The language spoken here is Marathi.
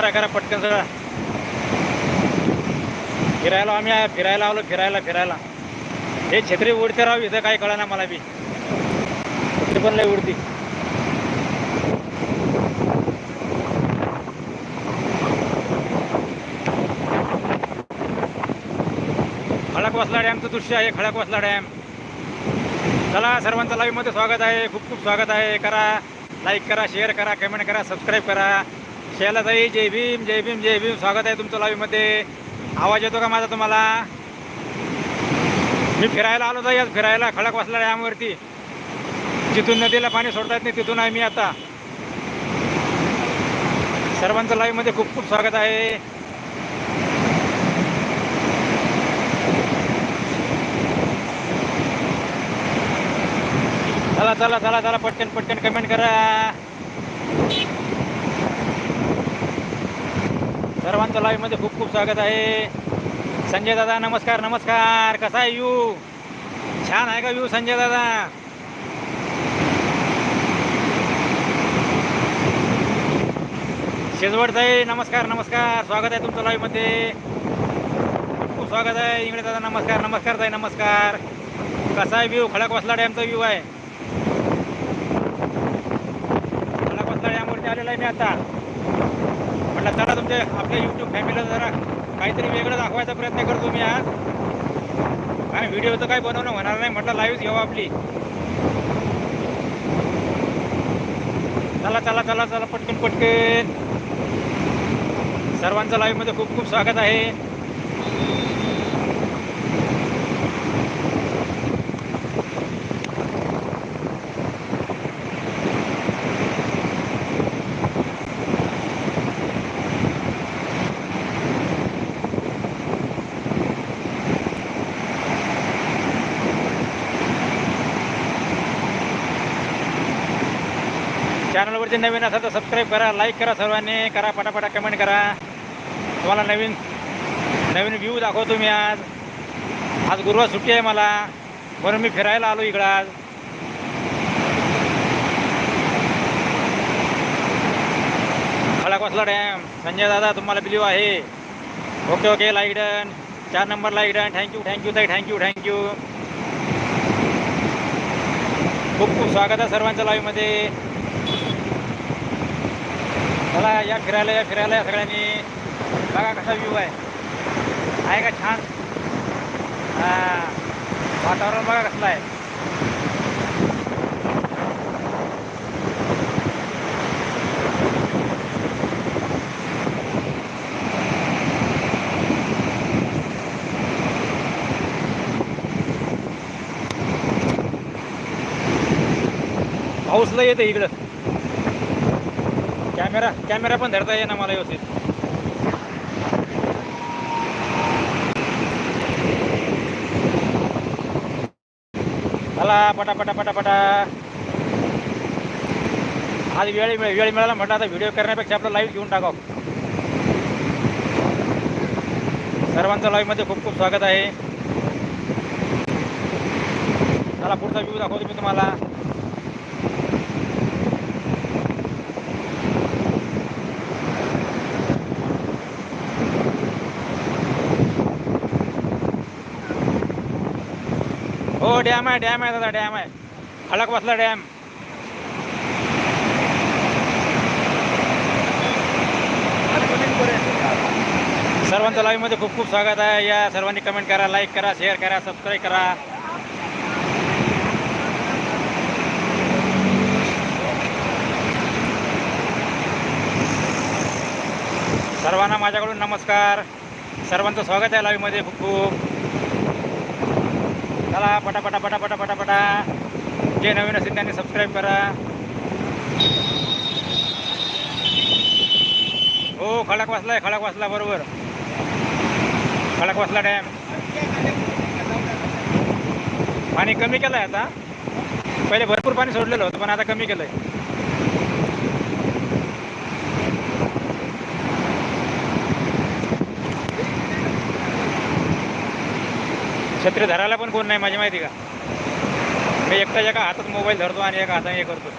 करा करा पटकन सगळा. फिरायला आम्ही फिरायला आलो फिरायला फिरायला. हे छत्री उडते राहू इथं काही कळना मला बी. छत्री पण लय उडती. खडकवासला डॅमचं दृश्य आहे खडकवासला डॅम. चला सर्वांचं लाईव्हमध्ये स्वागत आहे. खूप खूप स्वागत आहे. करा लाईक करा शेअर करा कमेंट करा सबस्क्राईब करा. शैलाताई जय भीम जय भीम जय भीम. स्वागत आहे तुमचं लाईव्हमध्ये आवाज येतो का माझा तुम्हाला? मी फिरायला आलो तर आज फिरायला. खडकवासला डॅमवरती जिथून नदीला पाणी सोडता येत नाही तिथून आहे मी आता. सर्वांचं लाईव्हमध्ये खूप खूप स्वागत आहे. चला चला चला चला पटकन पटकन कमेंट करा. सर्वांचं लाईव्हमध्ये खूप खूप स्वागत आहे. संजय दादा नमस्कार नमस्कार. कसा आहे यू? छान आहे का यू संजय दादा? शिजवडताई नमस्कार नमस्कार. स्वागत आहे तुमचं लाईव्हमध्ये खूप खूप स्वागत आहे. इंगळे दादा नमस्कार नमस्कार ताई नमस्कार. कसा आहे व्ह्यू खडकवासला डॅमचा व्ह्यू आहे. खडकवासला डॅमवरती आलेला आहे मी आता. म्हटलं आपल्या यूट्यूब फॅमिलीला जरा काहीतरी वेगळं दाखवायचा प्रयत्न करतो मी आज. आणि व्हिडिओ तर काही बनवणं होणार नाही म्हटलं लाईव्ह घेऊ आपली. चला चला चला चला पटकन पटकन. सर्वांचं लाईव्हमध्ये खूप खूप स्वागत आहे. चॅनलवरती नवीन असाल तर सबस्क्राईब करा लाईक करा सर्वांनी करा पटापटा कमेंट करा. तुम्हाला नवीन नवीन व्ह्यू दाखवतो मी आज. आज गुरुवार सुट्टी आहे मला. म्हणून मी फिरायला आलो इकडं आज. खळाकवासला डॅम संजय दादा तुम्हाला बिलीव आहे. ओके ओके लाईक डन चार number like done thank you thank you ताई थँक्यू थँक्यू खूप खूप स्वागत आहे सर्वांच्या लाईव्हमध्ये चला या फिरायला या फिरायला या सगळ्यांनी. बघा कसा व्ह्यू आहे. आहे का छान? वातावरण बघा कसलं आहे. पाऊस लय येते इकडं. कॅमेरा कॅमेरा पण धरता येईना मला व्यवस्थित. चला पटा पटा पटा पटा आज वेळ वेळ मिळाला म्हटलं आता व्हिडिओ करण्यापेक्षा आपलं लाईव्ह घेऊन टाकाव. सर्वांचं लाईव्हमध्ये खूप खूप स्वागत आहे. चला पुढचा व्ह्यू दाखवतो मी तुम्हाला. हो डॅम आहे डॅम आहे दादा डॅम आहे. खडक बसला डॅम. सर्वांचं लाईव्हमध्ये खूप खूप स्वागत आहे. या सर्वांनी कमेंट करा लाईक करा शेअर करा सबस्क्राईब करा. सर्वांना माझ्याकडून नमस्कार. सर्वांचं स्वागत आहे लाईव्हमध्ये खूप खूप. चला पटा पटा पटा पटा पटा पटा. जे नवीन असेल त्यांनी सबस्क्राईब करा. हो खडक वाचलाय खडक वाचला बरोबर. खडक वाचला डॅम. पाणी कमी केलं आहे आता. पहिले भरपूर पाणी सोडलेलं होतं पण आता कमी केलं आहे छत्री धरायला पण कोण नाही माझी माहिती का? मी एकटा एका हातात मोबाईल धरतो आणि एका हाताने हे करतो.